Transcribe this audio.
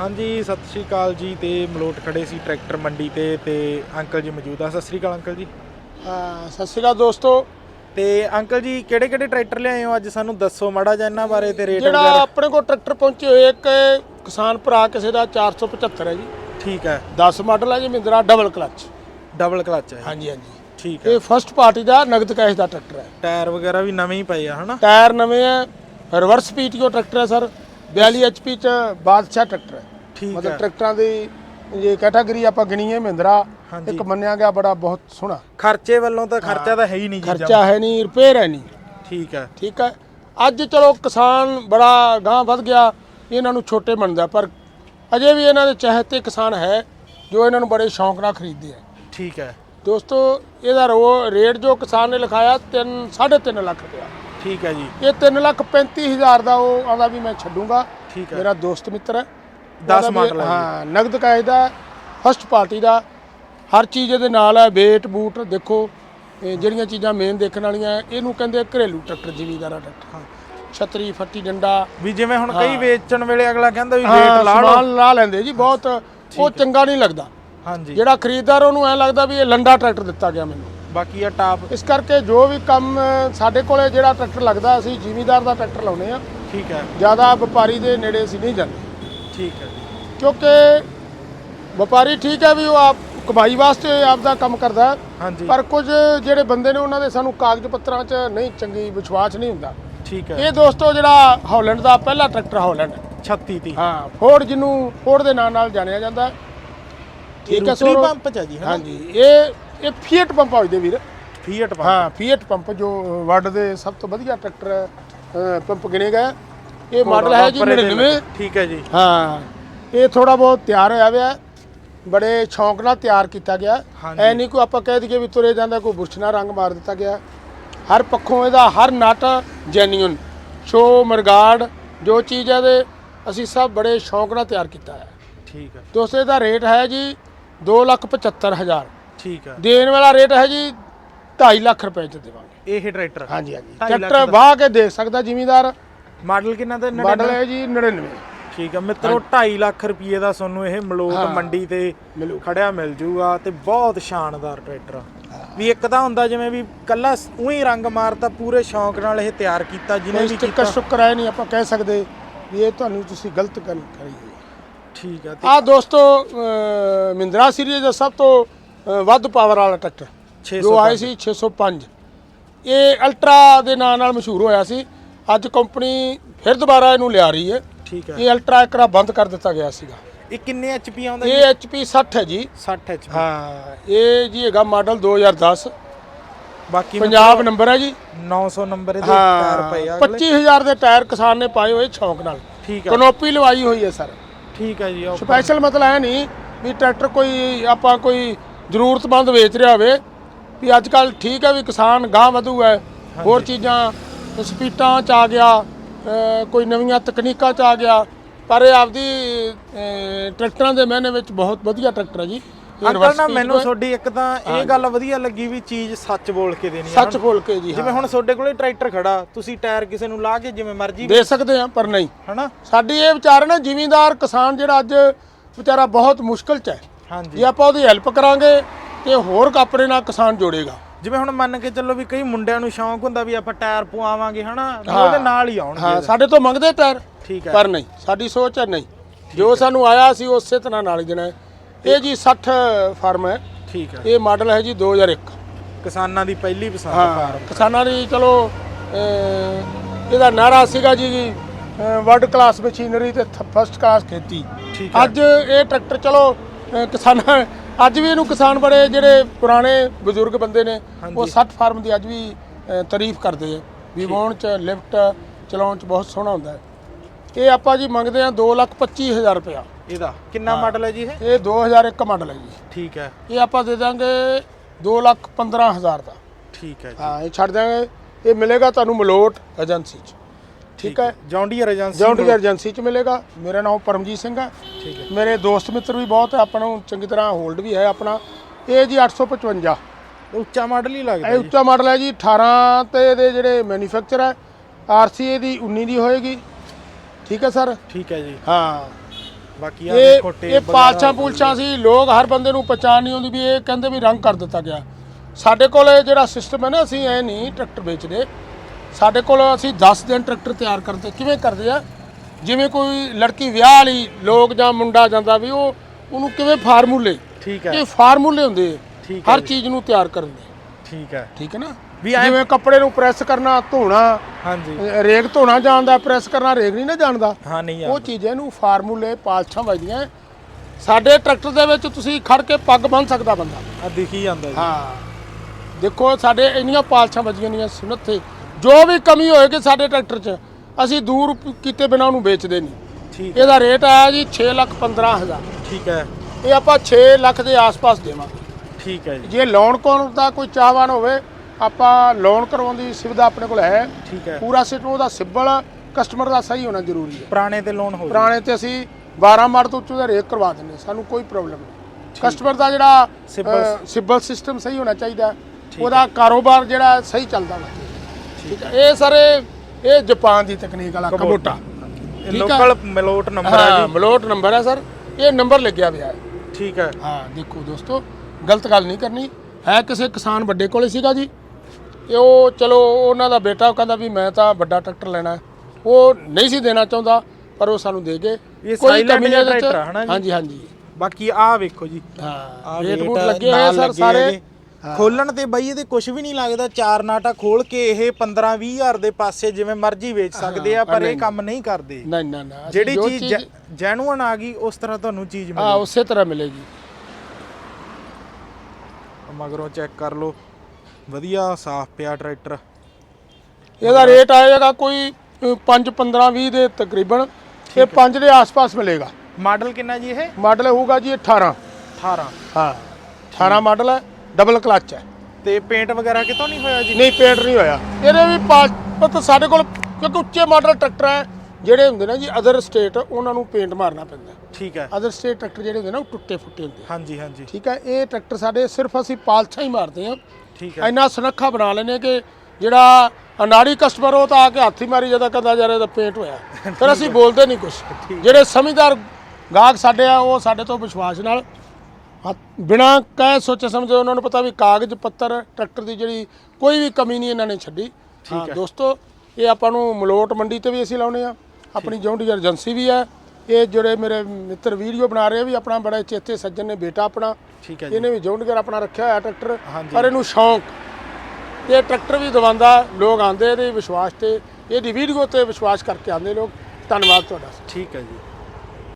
ਹਾਂਜੀ ਸਤਿ ਸ਼੍ਰੀ ਅਕਾਲ ਜੀ ਤੇ ਮਲੋਟ ਖੜੇ ਸੀ ਟਰੈਕਟਰ ਮੰਡੀ ਤੇ ਤੇ ਅੰਕਲ ਜੀ ਮੌਜੂਦ ਆ। ਸਤਿ ਸ਼੍ਰੀ ਅਕਾਲ ਅੰਕਲ ਜੀ। ਹਾਂ ਸਤਿ ਸ਼੍ਰੀ ਅਕਾਲ ਦੋਸਤੋ। ਤੇ ਅੰਕਲ ਜੀ ਕਿਹੜੇ ਕਿਹੜੇ ਟਰੈਕਟਰ ਲਿਆਏ ਹੋ? ਅੱਜ ਸਾਨੂੰ ਦੱਸੋ ਮਾੜਾ ਜਿਹਾ ਇਹਨਾਂ ਬਾਰੇ ਤੇ ਰੇਟ ਜਿਹੜਾ ਵਗੈਰਾ। ਆਪਣੇ ਕੋਲ ਟਰੈਕਟਰ ਪਹੁੰਚੇ ਹੋਏ ਇੱਕ ਕਿਸਾਨ ਭਰਾ ਕਿਸੇ ਦਾ 475 ਹੈ ਜੀ। ਠੀਕ ਹੈ। 10 ਮਾਡਲ ਹੈ ਜੀ Mahindra double clutch double clutch ਹੈ। ਹਾਂਜੀ ਹਾਂਜੀ। ਠੀਕ ਹੈ। ਇਹ ਫਸਟ ਪਾਰਟੀ ਦਾ ਨਗਦ ਕੈਸ਼ ਦਾ ਟਰੈਕਟਰ ਹੈ। ਟਾਇਰ ਵਗੈਰਾ ਵੀ ਨਵੇਂ ਹੀ ਪਏ ਆ ਹਨਾ? ਟਾਇਰ ਨਵੇਂ ਹੈ ਰਿਵਰਸ ਪੀਟੀਓ ਟਰੈਕਟਰ ਹੈ ਸਰ। 42 ਐਚਪੀ ਚ ਬਾਦਸ਼ਾਹ ਟਰੈਕਟਰ ਹੈ। ਠੀਕ ਮਤਲਬ ਹੈ। ਟਰੈਕਟਰਾਂ ਦੀ ਜੇ ਕੈਟਾਗਰੀ ਆਪਾਂ ਗਣੀਏ ਮਹਿੰਦਰਾ ਹਾਂਜੀ। ਇੱਕ ਮੰਨਿਆ ਗਿਆ ਬੜਾ ਬਹੁਤ ਸੋਹਣਾ। ਖਰਚੇ ਵੱਲੋਂ ਤਾਂ ਖਰਚਾ ਤਾਂ ਹੈ ਹੀ ਨਹੀਂ ਜੀ ਖਰਚਾ ਹੈ ਨਹੀਂ ਰਿਪੇਅਰ ਹੈ ਨਹੀਂ। ਠੀਕ ਹੈ। ਠੀਕ ਹੈ। ਅੱਜ ਚਲੋ ਕਿਸਾਨ ਬੜਾ ਗਾਂ ਵੱਧ ਗਿਆ ਇਹਨਾਂ ਨੂੰ ਛੋਟੇ ਮੰਨਦਾ ਪਰ ਅਜੇ ਵੀ ਇਹਨਾਂ ਦੇ ਚਹਤੇ ਕਿਸਾਨ ਹੈ ਜੋ ਇਹਨਾਂ ਨੂੰ ਬੜੇ ਸ਼ੌਂਕ ਨਾਲ ਖਰੀਦਦੇ ਆ। ਠੀਕ ਹੈ। ਦੋਸਤੋ ਇਹਦਾ ਰੋ ਰੇਟ ਜੋ ਕਿਸਾਨ ਨੇ ਲਿਖਾਇਆ 3 3.5 ਲੱਖ ਰੁਪਇਆ। ਠੀਕ ਹੈ ਜੀ। ਇਹ 3 ਲੱਖ 35 ਹਜ਼ਾਰ ਦਾ ਉਹ ਆਂਦਾ ਵੀ ਮੈਂ ਛੱਡੂੰਗਾ। ਠੀਕ ਹੈ। ਮੇਰਾ ਦੋਸਤ ਮਿੱਤਰ ਹੈ। ਦਸ ਉਹਦਾ ਵੀ- ਮਾਡਲ ਹੈ। ਹਾਂ ਨਗਦ ਕਾਇਦ ਦਾ ਫਸਟ ਪਾਰਟੀ ਦਾ। ਹਰ ਚੀਜ਼ ਇਹਦੇ ਨਾਲ ਹੈ ਵੇਟ ਬੂਟ ਦੇਖੋ ਇਹ ਜਿਹੜੀਆਂ ਚੀਜ਼ਾਂ ਮੇਨ ਦੇਖਣ ਵਾਲੀਆਂ ਹੈ, ਇਹਨੂੰ ਕਹਿੰਦੇ ਘਰੇਲੂ ਟਰੈਕਟਰ ਜ਼ਿਮੀਦਾਰਾ ਟਰੈਕਟਰ। ਛਤਰੀ ਫੱਟੀ ਡੰਡਾ। ਵੀ ਜਿਵੇਂ ਹੁਣ ਕਈ ਵੇਚਣ ਵੇਲੇ ਅਗਲਾ ਕਹਿੰਦਾ ਵੀ ਹਾਂ, ਰੇਟ ਲਾ ਲਓ। ਲਾ ਲੈਂਦੇ ਜੀ ਬਹੁਤ। ਉਹ ਚੰਗਾ ਨਹੀਂ ਲੱਗਦਾ। ਹਾਂਜੀ। ਜਿਹੜਾ ਖਰੀਦਦਾਰ ਉਹਨੂੰ ਐ ਲੱਗਦਾ ਵੀ ਇਹ ਲੰਡਾ ਟਰੈਕਟਰ ਦਿੱਤਾ ਗਿਆ ਮੈਨੂੰ। ਬਾਕੀ ਆ ਟਾਪ। ਇਸ ਕਰਕੇ ਜੋ ਵੀ ਕੰਮ ਸਾਡੇ ਕੋਲੇ ਜਿਹੜਾ ਟਰੈਕਟਰ ਲੱਗਦਾ ਅਸੀਂ ਜ਼ਿਮੀਦਾਰ ਦਾ ਟਰੈਕਟਰ ਲਾਉਨੇ ਆ ਠੀਕ ਹੈ। ਜ਼ਿਆਦਾ ਵਪਾਰੀ ਦੇ ਨੇੜੇ ਅਸੀਂ ਨਹੀਂ ਜਾਂਦੇ। ਠੀਕ ਹੈ ਕਿਉਂਕਿ ਵਪਾਰੀ ਠੀਕ ਹੈ ਵੀ ਉਹ ਆਪ ਕਮਾਈ ਵਾਸਤੇ ਆਪ ਦਾ ਕੰਮ ਕਰਦਾ ਹਾਂਜੀ। ਪਰ ਕੁਝ ਜਿਹੜੇ ਬੰਦੇ ਨੇ ਉਹਨਾਂ ਦੇ ਸਾਨੂੰ ਕਾਗਜ਼ ਪੱਤਰਾਂ 'ਚ ਨਹੀਂ ਚੰਗੀ ਵਿਸ਼ਵਾਸ ਨਹੀਂ ਹੁੰਦਾ। ਠੀਕ ਹੈ। ਇਹ ਦੋਸਤੋ ਜਿਹੜਾ ਹਾਲੈਂਡ ਦਾ ਪਹਿਲਾ ਟਰੈਕਟਰ ਹਾਲੈਂਡ। 36 ਤੀ। ਹਾਂ ਫੋਰਡ ਜਿਹਨੂੰ ਫੋਰਡ ਦੇ ਨਾਂ ਨਾਲ ਜਾਣਿਆ ਜਾਂਦਾ ਹੈ। ਠੀਕ ਹੈ ਰੋਟਰੀ ਸੋ ਪੰਪ ਚ ਆ ਜੀ ਹਨਾ ਹਾਂਜੀ ਇਹ ਇਹ ਫੀਟ ਪੰਪ ਆ ਦੇ ਵੀਰ। ਫੀਟ ਪੰਪ ਹਾਂ ਫੀਟ ਪੰਪ ਜੋ ਵਰਲਡ ਦੇ ਸਭ ਤੋਂ ਵਧੀਆ ਟਰੈਕਟਰ ਪੰਪ ਗਿਣੇ ਗਏ ਇਹ ਮਾਡਲ ਹੈ ਜੀ 99 ਠੀਕ ਹੈ ਜੀ। ਹਾਂ ਇਹ ਥੋੜਾ ਬਹੁਤ ਤਿਆਰ ਹੋਇਆ ਹੋਇਆ। ਬੜੇ ਸ਼ੌਂਕ ਨਾਲ ਤਿਆਰ ਕੀਤਾ ਗਿਆ। ਐ ਨਹੀਂ ਕੋਈ ਆਪਾਂ ਕਹਿ ਦਈਏ ਵੀ ਤੁਰੇ ਜਾਂਦਾ ਕੋਈ ਬੁਰਸ਼ਨਾ ਰੰਗ ਮਾਰ ਦਿੱਤਾ ਗਿਆ। ਹਰ ਪੱਖੋਂ ਇਹਦਾ ਹਰ ਨਟ ਜੈਨੂਇਨ ਸ਼ੋ ਮਰਗਾਰਡ ਜੋ ਚੀਜ਼ ਹੈ ਇਹਦੇ ਅਸੀਂ ਸਭ ਬੜੇ ਸ਼ੌਂਕ ਨਾਲ ਤਿਆਰ ਕੀਤਾ ਹੈ। ਠੀਕ ਹੈ। ਦੋਸਤੋ ਇਹਦਾ ਰੇਟ ਹੈ ਜੀ 275000 ਠੀਕ ਹੈ ਦੇਣ ਵਾਲਾ ਰੇਟ ਹੈ ਜੀ 2.5 ਲੱਖ ਰੁਪਏ ਚ ਦੇਵਾਂਗੇ। ਇਹ ਟਰੈਕਟਰ ਹਾਂਜੀ ਹਾਂਜੀ। ਢਾਈ ਲੱਖ ਟਰੈਕਟਰ ਵਾਹ ਕੇ ਦੇਖ ਸਕਦਾ ਜ਼ਿਮੀਦਾਰ। ਮਾਡਲ ਕਿੰਨਾ ਤੇ ਮਾਡਲ ਹੈ ਜੀ 99 ਠੀਕ ਹੈ ਮਿੱਤਰੋ 2.5 ਲੱਖ ਰੁਪਏ ਦਾ ਤੁਹਾਨੂੰ ਇਹ ਮਲੋਟ ਹਾਂ। ਮੰਡੀ ਤੇ ਮਿਲੂ। ਖੜਿਆ ਮਿਲ ਜੂਗਾ ਤੇ ਬਹੁਤ ਸ਼ਾਨਦਾਰ ਟਰੈਕਟਰ ਆ। ਵੀ ਇੱਕ ਤਾਂ ਹੁੰਦਾ ਜਿਵੇਂ ਵੀ ਕੱਲਾ ਉਹੀ ਰੰਗ ਮਾਰਤਾ ਪੂਰੇ ਸ਼ੌਂਕ ਨਾਲ ਇਹ ਤਿਆਰ ਕੀਤਾ ਜਿਹਨੇ ਵੀ ਕੀਤਾ। ਸ਼ੁੱਕਰ ਆਏ ਨਹੀਂ ਆਪਾਂ ਕਹਿ ਸਕਦੇ ਵੀ ਇਹ ਤੁਹਾਨੂੰ ਤੁਸੀਂ ਗਲਤ ਗੱਲ ਕਰੀ ਹੋਈ ਠੀਕ ਹੈ ਤੇ ਆ ਦੋਸਤੋ ਅਹ, ਮਹਿੰਦਰਾ ਸੀਰੀਜ਼ ਦਾ ਸਭ ਤੋਂ ਵੱਧ ਪਾਵਰ ਵਾਲਾ ਟਰੈਕਟਰ 605 ਜੋ ਆਏ ਸੀ 605 ਇਹ ਅਲਟਰਾ ਦੇ ਨਾਂ ਨਾਲ ਮਸ਼ਹੂਰ ਹੋਇਆ ਸੀ। ਅੱਜ ਕੰਪਨੀ ਫਿਰ ਦੁਬਾਰਾ ਇਹਨੂੰ ਲਿਆ ਰਹੀ ਹੈ। ਠੀਕ ਹੈ। ਇਹ ਅਲਟਰਾ ਇੱਕ ਵਾਰ ਬੰਦ ਕਰ ਦਿੱਤਾ ਗਿਆ ਸੀਗਾ। ਇਹ ਕਿੰਨੇ ਐਚਪੀ ਆਉਂਦਾ ਇਹ ਜੀ? HP 60 ਹੈ ਜੀ। 60 ਐਚਪੀ ਹਾਂ ਇਹ ਜੀ ਹੈਗਾ ਮਾਡਲ 2010 ਬਾਕੀ ਪੰਜਾਬ ਨੰਬਰ ਹੈ ਜੀ। 900 ਨੰਬਰ ਇਹਦੇ ਟਾਇਰ ਪਏ ਆ ਅਗਲੇ। 25000 ਦੇ ਟਾਇਰ ਕਿਸਾਨ ਨੇ ਪਾਏ ਹੋਏ ਸ਼ੌਂਕ ਨਾਲ। ਠੀਕ ਹੈ ਕਨੋਪੀ ਲਵਾਈ ਹੋਈ ਹੈ ਸਰ। ਠੀਕ ਹੈ ਜੀ ਸਪੈਸ਼ਲ ਮਤਲਬ ਹੈ ਨਹੀਂ ਵੀ ਟਰੈਕਟਰ ਕੋਈ ਆਪਾਂ ਕੋਈ ਜ਼ਰੂਰਤਮੰਦ ਵੇਚ ਰਿਹਾ ਹੋਵੇ ਵੀ ਅੱਜ ਕੱਲ ਠੀਕ ਹੈ ਵੀ ਕਿਸਾਨ ਗਾਂ ਵਧੂ ਹੈ ਹੋਰ ਚੀਜ਼ਾਂ ਸਪੀਟਾਂ ਚ ਆ ਗਿਆ ਕੋਈ ਨਵੀਆਂ ਤਕਨੀਕਾਂ ਚ ਆ ਗਿਆ ਪਰ ਇਹ ਆਪਦੀ ਟਰੈਕਟਰਾਂ ਦੇ ਮਹਿਨੇ ਵਿੱਚ ਬਹੁਤ ਵਧੀਆ ਟਰੈਕਟਰ ਹੈ ਜੀ ਅੰਕਲ ਨਾ ਮੈਨੂੰ। ਤੁਹਾਡੀ ਇੱਕ ਤਾਂ ਇਹ ਗੱਲ ਵਧੀਆ ਲੱਗੀ ਵੀ ਚੀਜ਼ ਸੱਚ ਬੋਲ ਕੇ ਦੇਣੀ ਸੱਚ ਬੋਲ ਕੇ ਜੀ ਜਿਵੇਂ ਹੁਣ ਤੁਹਾਡੇ ਕੋਲੇ ਟਰੈਕਟਰ ਖੜਾ ਤੁਸੀਂ ਟਾਇਰ ਕਿਸੇ ਨੂੰ ਲਾ ਕੇ ਜਿਵੇਂ ਮਰਜ਼ੀ ਦੇ ਸਕਦੇ ਆ ਪਰ ਨਹੀਂ। ਹਨਾ? ਸਾਡੀ ਇਹ ਵਿਚਾਰ ਹੈ ਨਾ ਜ਼ਿਮੀਂਦਾਰ ਕਿਸਾਨ ਜਿਹੜਾ ਅੱਜ ਵਿਚਾਰਾ ਬਹੁਤ ਮੁਸ਼ਕਲ ਚ ਹੈ। ਜੇ ਆਪਾਂ ਉਹਦੀ ਹੈਲਪ ਕਰਾਂਗੇ ਤੇ ਹੋਰ ਆਪਣੇ ਨਾਲ ਕਿਸਾਨ ਜੋੜੇਗਾ। ਜਿਵੇਂ ਹੁਣ ਮੰਨ ਕੇ ਚੱਲੋ ਵੀ ਕਈ ਮੁੰਡਿਆਂ ਨੂੰ ਸ਼ੌਂਕ ਹੁੰਦਾ ਵੀ ਆਪਾਂ ਟਾਇਰ ਪਵਾਵਾਂਗੇ ਹਨਾ? ਉਹਦੇ ਨਾਲ ਹੀ ਆਉਣਗੇ ਹਾਂ ਸਾਡੇ ਤੋਂ ਮੰਗਦੇ ਟਾਇਰ ਠੀਕ ਹੈ। ਪਰ ਨਹੀਂ ਸਾਡੀ ਸੋਚ ਹੈ ਨਹੀਂ। ਜੋ ਸਾਨੂੰ ਆਇਆ ਸੀ ਉਸੇ ਤਰ੍ਹਾਂ ਨਾਲ ਹੀ ਦੇਣਾ। ਇਹ ਜੀ 60 ਫਾਰਮ ਹੈ। ਠੀਕ ਹੈ। ਇਹ ਮਾਡਲ ਹੈ ਜੀ 2001 ਕਿਸਾਨਾਂ ਦੀ ਪਹਿਲੀ ਪਸੰਦ ਫਾਰਮ। ਕਿਸਾਨਾਂ ਦੀ ਚਲੋ ਇਹਦਾ ਨਾਰਾ ਸੀਗਾ ਜੀ ਵਰਲਡ ਕਲਾਸ ਮਸ਼ੀਨਰੀ ਤੇ ਫਸਟ ਕਲਾਸ ਖੇਤੀ। ਠੀਕ ਹੈ। ਅੱਜ ਇਹ ਟਰੈਕਟਰ ਚਲੋ ਕਿਸਾਨਾਂ ਅੱਜ ਵੀ ਇਹਨੂੰ ਕਿਸਾਨ ਬੜੇ ਜਿਹੜੇ ਪੁਰਾਣੇ ਬਜ਼ੁਰਗ ਬੰਦੇ ਨੇ ਉਹ 60 ਫਾਰਮ ਦੀ ਅੱਜ ਵੀ ਤਾਰੀਫ ਕਰਦੇ ਆ ਵੀ ਵਾਹਣ ਚ ਲਿਫਟ ਚਲਾਉਣ ਚ ਬਹੁਤ ਸੋਹਣਾ ਹੁੰਦਾ ਹੈ। ਇਹ ਆਪਾਂ ਜੀ ਮੰਗਦੇ ਆ 225000 ਰੁਪਇਆ। ਇਹਦਾ ਕਿੰਨਾ ਮਾਡਲ ਹੈ ਜੀ ਇਹ? ਇਹ 2001 ਮਾਡਲ ਹੈ ਜੀ। ਠੀਕ ਹੈ। ਇਹ ਆਪਾਂ ਦੇ ਦਾਂਗੇ 215000 ਦਾ। ਠੀਕ ਹੈ ਜੀ। ਹਾਂ ਇਹ ਛੱਡ ਦਾਂਗੇ ਇਹ ਮਿਲੇਗਾ ਤੁਹਾਨੂੰ ਮਲੋਟ ਏਜੰਸੀ ਚ। ਠੀਕ ਹੈ? ਜੌਂਡੀਅਰ ਏਜੰਸੀ ਜੌਂਡੀ ਏਜੰਸੀ ਚ ਮਿਲੇਗਾ। ਮੇਰਾ ਨਾਮ ਪਰਮਜੀਤ ਸਿੰਘ ਹੈ। ਠੀਕ ਹੈ। ਮੇਰੇ ਦੋਸਤ ਮਿੱਤਰ ਵੀ ਬਹੁਤ ਹੈ। ਆਪਾਂ ਨੂੰ ਚੰਗੀ ਤਰ੍ਹਾਂ ਹੋਲਡ ਵੀ ਹੈ ਆਪਣਾ। ਇਹ ਜੀ 855 ਉੱਚਾ ਮਾਡਲ ਹੀ ਲੱਗਦਾ ਇਹ ਉੱਚਾ ਮਾਡਲ ਹੈ ਜੀ। 18 ਤੇ ਇਹਦੇ ਜਿਹੜੇ ਮੈਨੂਫੈਕਚਰ ਹੈ ਆਰਸੀ ਇਹਦੀ 19 ਦੀ ਹੋਏਗੀ। ਠੀਕ ਹੈ ਸਰ ਠੀਕ ਹੈ ਜੀ। ਹਾਂ। ਬਾਕੀ ਆ ਦੇਖੋ ਇਹ ਪਾਲਛਾਂ ਪੁਲਛਾਂ ਸੀ। ਲੋਕ ਹਰ ਬੰਦੇ ਨੂੰ ਪਛਾਣ ਨਹੀਂ ਹੁੰਦੀ ਵੀ ਇਹ ਕਹਿੰਦੇ ਵੀ ਰੰਗ ਕਰ ਦਿੱਤਾ ਗਿਆ। ਸਾਡੇ ਕੋਲ ਜਿਹੜਾ ਸਿਸਟਮ ਹੈ ਨਾ ਅਸੀਂ ਐ ਨਹੀਂ ਟਰੈਕਟਰ ਵੇਚਦੇ। ਸਾਡੇ ਕੋਲ ਅਸੀਂ 10 ਦਿਨ ਟਰੈਕਟਰ ਤਿਆਰ ਕਰਦੇ ਕਿਵੇਂ ਕਰਦੇ ਆ? ਜਿਵੇਂ ਕੋਈ ਲੜਕੀ ਵਿਆਹ ਵਾਲੀ ਲੋਕ ਜਾਂ ਮੁੰਡਾ ਜਾਂਦਾ ਵੀ ਉਹ ਉਹਨੂੰ ਕਿਵੇਂ ਫਾਰਮੂਲੇ? ਠੀਕ ਹੈ। ਇਹ ਫਾਰਮੂਲੇ ਹੁੰਦੇ ਠੀਕ ਹੈ ਹਰ ਚੀਜ਼ ਨੂੰ ਤਿਆਰ ਕਰਨ ਦੇ। ਠੀਕ ਹੈ। ਠੀਕ ਹੈ ਨਾ? ਵੀ ਜਿਵੇਂ ਕੱਪੜੇ ਨੂੰ ਪ੍ਰੈਸ ਕਰਨਾ ਧੋਣਾ ਹਾਂਜੀ। ਰੇਗ ਧੋਣਾ ਜਾਣਦਾ ਪ੍ਰੈਸ ਕਰਨਾ ਰੇਗ ਨਹੀਂ ਨਾ ਜਾਣਦਾ ਹਾਂ ਨਹੀਂ ਉਹ ਚੀਜ਼ਾਂ ਨੂੰ ਫਾਰਮੂਲੇ ਪਾਲਛਾਂ ਵੱਜਦੀਆਂ ਸਾਡੇ ਟਰੈਕਟਰ ਦੇ ਵਿੱਚ ਤੁਸੀਂ ਖੜ ਕੇ ਪੱਗ ਬੰਨ ਸਕਦਾ ਬੰਦਾ। ਆ ਦਿਖੀ ਜਾਂਦਾ ਜੀ। ਹਾਂ। ਦੇਖੋ ਸਾਡੇ ਇੰਨੀਆਂ ਪਾਲਛਾਂ ਵੱਜੀਆਂ ਨਹੀਂ ਸੁਨਤ ਤੇ ਜੋ ਵੀ ਕਮੀ ਹੋਏਗੀ ਸਾਡੇ ਟਰੈਕਟਰ 'ਚ ਅਸੀਂ ਦੂਰ ਕੀਤੇ ਬਿਨਾਂ ਉਹਨੂੰ ਵੇਚਦੇ ਨਹੀਂ। ਠੀਕ ਹੈ। ਇਹਦਾ ਰੇਟ ਆਇਆ ਜੀ 6 ਲੱਖ 15 ਹਜ਼ਾਰ। ਠੀਕ ਹੈ। ਇਹ ਆਪਾਂ 6 ਲੱਖ ਦੇ ਆਸ-ਪਾਸ ਦੇਵਾਂਗੇ। ਠੀਕ ਹੈ ਜੀ। ਜੇ ਲੋਨ ਕੋਣ ਦਾ ਕੋਈ ਚਾਹਵਾਨ ਹੋਵੇ ਆਪਾਂ ਲੋਨ ਕਰਵਾਉਣ ਦੀ ਸੁਵਿਧਾ ਆਪਣੇ ਕੋਲ ਹੈ। ਠੀਕ ਹੈ। ਪੂਰਾ ਸਿਸਟਮ ਉਹਦਾ ਸਿੱਬਲ ਕਸਟਮਰ ਦਾ ਸਹੀ ਹੋਣਾ ਜ਼ਰੂਰੀ ਹੈ। ਪੁਰਾਣੇ ਤੇ ਲੋਨ ਹੋ ਜਾਊ। ਪੁਰਾਣੇ ਤੇ ਅਸੀਂ 12 ਮਾਰ ਤੋਂ ਉੱਚੋਂ ਦਾ ਰੇਟ ਕਰਵਾ ਦਿੰਦੇ ਸਾਨੂੰ ਕੋਈ ਪ੍ਰੋਬਲਮ ਨਹੀਂ। ਕਸਟਮਰ ਦਾ ਜਿਹੜਾ ਸਿਬਲ- ਸਿਸਟਮ ਸਹੀ ਹੋਣਾ ਚਾਹੀਦਾ। ਉਹਦਾ ਕਾਰੋਬਾਰ ਜਿਹੜਾ ਸਹੀ ਚੱਲਦਾ ਚਾਹੀਦਾ ਠੀਕ ਹੈ। ਇਹ ਸਾਰੇ ਇਹ ਜਾਪਾਨ ਦੀ ਤਕਨੀਕ ਵਾਲਾ ਕਬੋਟਾ। ਲੋਕਲ ਮਲੋਟ ਨੰਬਰ ਹੈ ਜੀ। ਮਲੋਟ ਨੰਬਰ ਹੈ ਸਰ। ਇਹ ਨੰਬਰ ਲੱਗਿਆ ਹੋਇਆ ਹੈ। ਠੀਕ ਹੈ। ਹਾਂ ਦੇਖੋ ਦੋਸਤੋ ਗਲਤ ਗੱਲ ਨਹੀਂ ਕਰਨੀ। ਹੈ ਕਿਸੇ ਕਿਸਾਨ ਵੱਡੇ ਕੋਲੇ ਸੀਗਾ ਜੀ? ਤੇ ਉਹ ਚਲੋ ਉਹਨਾਂ ਦਾ ਬੇਟਾ ਕਹਿੰਦਾ ਵੀ ਮੈਂ ਤਾਂ ਵੱਡਾ ਟਰੈਕਟਰ ਲੈਣਾ। ਉਹ ਨਹੀਂ ਸੀ ਦੇਣਾ ਚਾਹੁੰਦਾ ਪਰ ਉਹ ਸਾਨੂੰ ਦੇ ਗਏ। ਇਹ silent ਨਹੀਂ। ਟਰੈਕਟਰ? ਹਾਂਜੀ ਹਾਂਜੀ। ਬਾਕੀ ਆਹ ਵੇਖੋ ਜੀ। ਹਾਂ ਰੇਟ ਬੂਟ ਲੱਗੇ ਹੋਏ ਸਰ ਸਾਰੇ। ਖੋਲਣ ਤੇ ਬਾਈ ਇਹਦੇ ਕੁਝ ਵੀ ਨਹੀਂ ਲੱਗਦਾ ਚਾਰ ਨਾਟਾ ਖੋਲ ਕੇ ਇਹ 15 20 ਹਜ਼ਾਰ ਦੇ ਪਾਸੇ ਜਿਵੇਂ ਮਰਜ਼ੀ ਵੇਚ ਸਕਦੇ ਆ ਪਰ ਇਹ ਕੰਮ ਨਹੀਂ ਕਰਦੇ। ਨਹੀਂ ਨਾ ਨਾ ਜਿਹੜੀ ਚੀਜ਼ ਜੈਨੂਅਨ ਆ ਗਈ ਉਸ ਤਰ੍ਹਾਂ ਤੁਹਾਨੂੰ ਚੀਜ਼ ਹਾਂ ਮਿਲੇ ਉਸੇ ਤਰ੍ਹਾਂ ਮਿਲੇਗੀ। ਮਗਰੋਂ ਚੈੱਕ ਕਰ ਲਓ। ਵਧੀਆ ਸਾਫ਼ ਪਿਆ ਟਰੈਕਟਰ। ਇਹਦਾ ਰੇਟ ਆਏਗਾ ਕੋਈ 5 15 20 ਦੇ ਤਕਰੀਬਨ। ਇਹ 5 ਦੇ ਆਸ-ਪਾਸ ਮਿਲੇਗਾ। ਮਾਡਲ ਕਿੰਨਾ ਜੀ ਇਹ? ਮਾਡਲ ਹੋਊਗਾ ਜੀ 18 18 ਹਾਂ। 18 ਮਾਡਲ ਹੈ। ਡਬਲ ਕਲਚ ਹੈ। ਤੇ ਪੇਂਟ ਵਗੈਰਾ ਕਿਤੋਂ ਨਹੀਂ ਹੋਇਆ ਜੀ? ਨਹੀਂ ਪੇਂਟ ਨਹੀਂ ਹੋਇਆ। ਇਹਦੇ ਵੀ ਪਤਾ ਸਾਡੇ ਕੋਲ ਕਿਉਂਕਿ ਉੱਚੇ ਮਾਡਲ ਟਰੈਕਟਰ ਹੈ ਜਿਹੜੇ ਹੁੰਦੇ ਨੇ ਜੀ ਅਦਰ ਸਟੇਟ ਉਹਨਾਂ ਨੂੰ ਪੇਂਟ ਮਾਰਨਾ ਪੈਂਦਾ। ਠੀਕ ਹੈ। ਅਦਰ ਸਟੇਟ ਟਰੈਕਟਰ ਜਿਹੜੇ ਹੁੰਦੇ ਨੇ ਉਹ ਟੁੱਟੇ ਫੁੱਟੇ ਹੁੰਦੇ। ਹਾਂਜੀ ਹਾਂਜੀ। ਠੀਕ ਹੈ ਇਹ ਟਰੈਕਟਰ ਸਾਡੇ ਸਿਰਫ ਅਸੀਂ ਪਾਲਛਾ ਹੀ ਮਾਰਦੇ ਹਾਂ। ਠੀਕ ਹੈ। ਇੰਨਾ ਸੁਨੱਖਾ ਬਣਾ ਲੈਨੇ ਕਿ ਜਿਹੜਾ ਅਨਾੜੀ ਕਸਟਮਰ ਉਹ ਤਾਂ ਆ ਕੇ ਹੱਥ ਮਾਰੀ ਜਾਂਦਾ ਕਹਿੰਦਾ ਯਾਰ ਇਹਦਾ ਪੇਂਟ ਹੋਇਆ। ਫਿਰ ਅਸੀਂ ਬੋਲਦੇ ਨਹੀਂ ਕੁਝ ਜਿਹੜੇ ਸਮਝਦਾਰ ਗਾਹਕ ਸਾਡੇ ਆ ਉਹ ਸਾਡੇ ਤੋਂ ਵਿਸ਼ਵਾਸ ਨਾਲ ਬਿਨਾਂ ਕਹਿ ਸੋਚੇ ਸਮਝੇ ਉਹਨਾਂ ਨੂੰ ਪਤਾ ਵੀ ਕਾਗਜ਼ ਪੱਤਰ ਟਰੈਕਟਰ ਦੀ ਜਿਹੜੀ ਕੋਈ ਵੀ ਕਮੀ ਨਹੀਂ ਇਹਨਾਂ ਨੇ ਛੱਡੀ। ਹਾਂ ਦੋਸਤੋ ਇਹ ਆਪਾਂ ਨੂੰ ਮਲੋਟ ਮੰਡੀ ਤੇ ਵੀ ਅਸੀਂ ਲਾਉਨੇ ਆ ਆਪਣੀ ਜੌਂਡੀ ਏਜੰਸੀ ਵੀ ਹੈ। ਇਹ ਜਿਹੜੇ ਮੇਰੇ ਮਿੱਤਰ ਵੀਡੀਓ ਬਣਾ ਰਹੇ ਵੀ ਆਪਣਾ ਬੜਾ ਚੇਤੇ ਸੱਜਣ ਨੇ ਬੇਟਾ ਆਪਣਾ। ਠੀਕ ਹੈ ਜੀ। ਇਹਨੇ ਵੀ ਜੌਂਡੀਗਰ ਆਪਣਾ ਰੱਖਿਆ ਹੋਇਆ ਟਰੈਕਟਰ। ਪਰ ਇਹਨੂੰ ਸ਼ੌਂਕ। ਇਹ ਟਰੈਕਟਰ ਵੀ ਦਵਾਉਂਦਾ ਲੋਕ ਆਂਦੇ ਇਹਦੇ ਵਿਸ਼ਵਾਸ ਤੇ ਇਹਦੀ ਵੀਡੀਓ ਤੇ ਵਿਸ਼ਵਾਸ ਕਰਕੇ ਆਂਦੇ ਲੋਕ। ਧੰਨਵਾਦ ਤੁਹਾਡਾ। ਠੀਕ ਹੈ ਜੀ।